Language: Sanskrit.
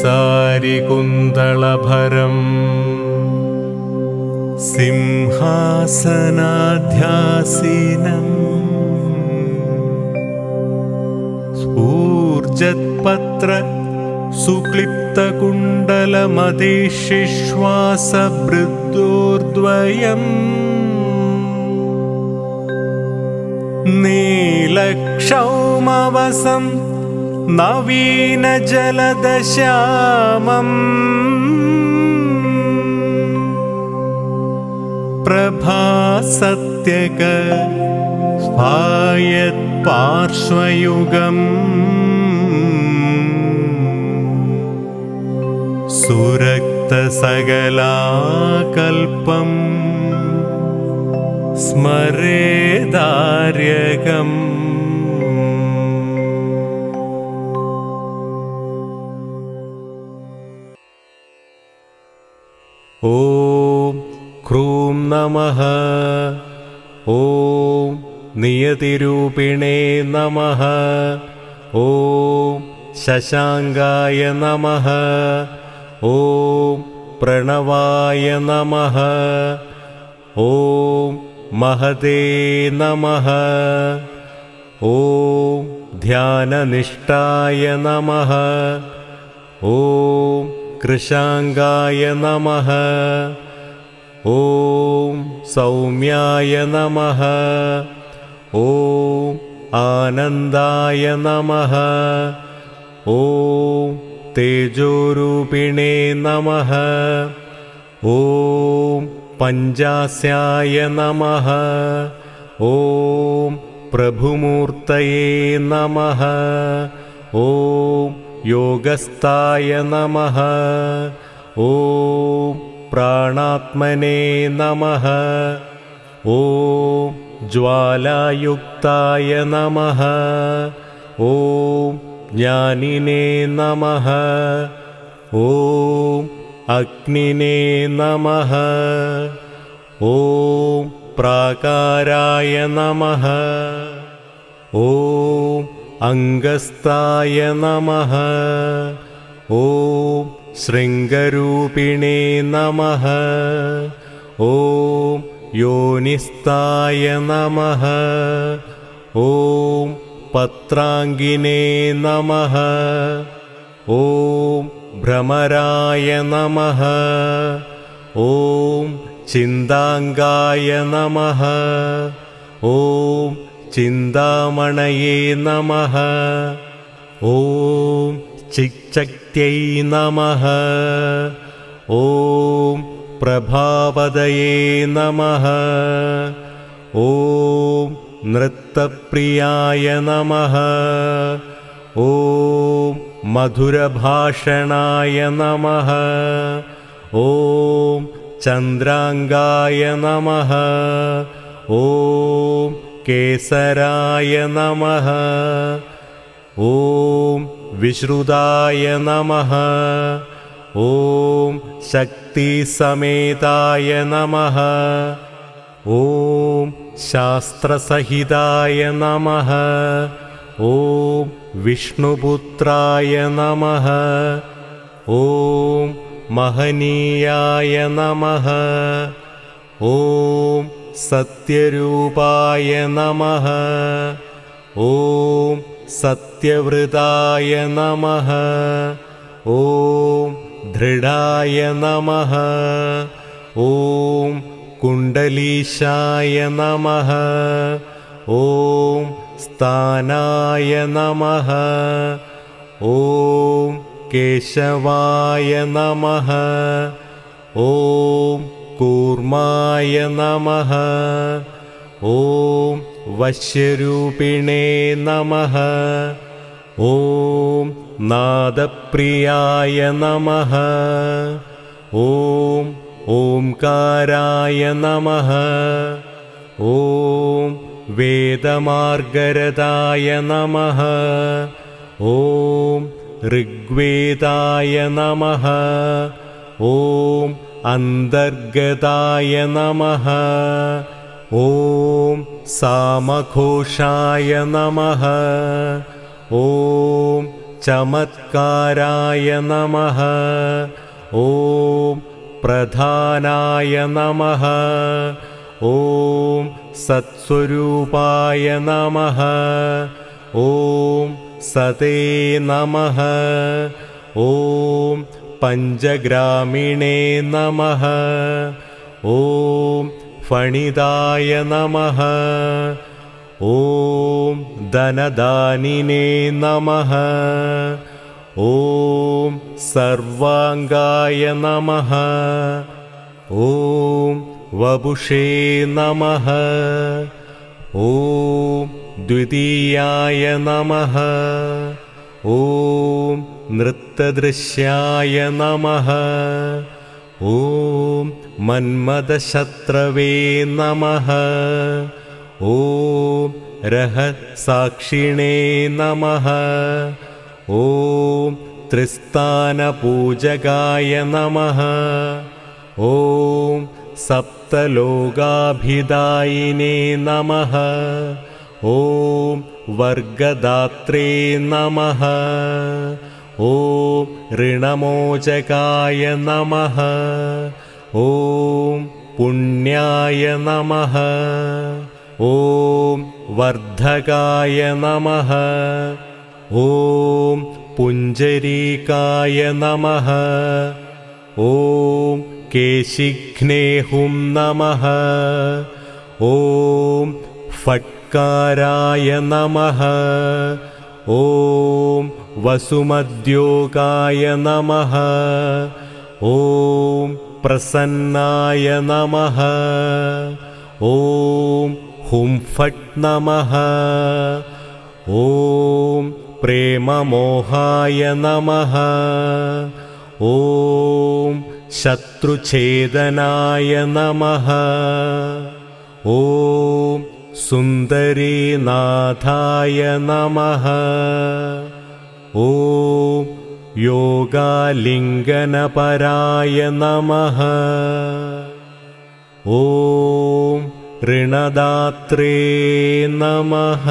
സാരികുന്തളഭരम् സിംഹാസനാധ്യാസീനം. സ്ഫൂർജത്പത്ര സുക്ലിപ്തകുണ്ടലമതിശിശ്വാസഭൃദ്യോർദ്വയം നീലക്ഷൗമവസം नवीनजलदश्यामम् प्रभासत्यक स्वायत्पार्श्वयुगम् सुरक्तसगलाकल्पम् स्मरेदार्यकम् नमः। ॐ नियतिरूपिणे नमः। ॐ शशाङ्गाय नमः। ॐ प्रणवाय नमः। ॐ महते नमः। ॐ ध्याननिष्ठाय नमः। ॐ कृशाङ्गाय नमः ॐ सौम्याय नमः। ॐ आनन्दाय नमः। ॐ तेजोरूपिणे नमः। ॐ पञ्चास्याय नमः। ॐ प्रभुमूर्तये नमः। ॐ योगस्ताय नमः। ॐ प्राणात्मने नमः। ॐ ज्वालायुक्ताय नमः। ॐ ज्ञानिने नमः। ॐ अग्निने नमः। ॐ प्राकाराय नमः। ॐ अङ्गस्ताय नमः। ॐ शृङ्गरूपिणे नमः। ॐ योनिस्ताय नमः। ॐ पत्राङ्गिने नमः। ॐ भ्रमराय नमः। ॐ चिन्ताङ्गाय नमः। ॐ चिन्तामणये नमः। ॐ चिच्चक्त्यै नमः ॐ प्रभावदये नमः ॐ नृत्तप्रियाय नमः ॐ मधुरभाषणाय नमः ॐ चन्द्राङ्गाय नमः ॐ केसराय नमः ॐ विश्रुदाय नमः। ॐ शक्तिसमेताय नमः। ॐ शास्त्रसहिताय नमः। ॐ विष्णुपुत्राय नमः। ॐ महनीयाय नमः। ॐ सत्यरूपाय नमः। ॐ सत्यवृताय नमः। ॐ दृढाय नमः। ॐ कुण्डलीशाय नमः। ॐ स्थानाय नमः। ॐ केशवाय नमः। ॐ कूर्माय नमः। ॐ वश्यरूपिणे नमः। ॐ नादप्रियाय नमः। ॐ ओङ्काराय नमः। ॐ वेदमार्गरदाय नमः। ॐ ऋग्वेदाय नमः। ॐ अन्तर्गताय नमः ॐ सामघोषाय नमः। ॐ चमत्काराय नमः। ॐ प्रधानाय नमः। ॐ सत्स्वरूपाय नमः। ॐ सते नमः। ॐ पञ्चग्रामिणे नमः। ॐ फणिदाय नमः। ॐ धनदानिने नमः। ॐ सर्वाङ्गाय नमः। ॐ वपुषे नमः। ॐ द्वितीयाय नमः। ॐ नृत्तदृश्याय नमः। ॐ मन्मदशत्रवे नमः। ॐ रहसाक्षिणे नमः। ॐ त्रिस्तानपूजकाय नमः। ॐ सप्तलोगाभिदायिने नमः। ॐ वर्गदात्रे नमः। ॐ ऋणमोचकाय नमः ॐ पुण्याय नमः। ॐ वर्धकाय नमः। ॐ पुञ्जरीकाय नमः। ॐ केशिघ्नेहुं नमः। ॐ फट्काराय नमः। ॐ वसुमद्योगाय नमः। ॐ प्रसन्नाय नमः। ॐ हुं फट् नमः। ॐ प्रेममोहाय नमः। ॐ शत्रुच्छेदनाय नमः। ॐ सुन्दरीनाथाय नमः। ॐ योगालिङ्गनपराय नमः ॐ ऋणदात्रे नमः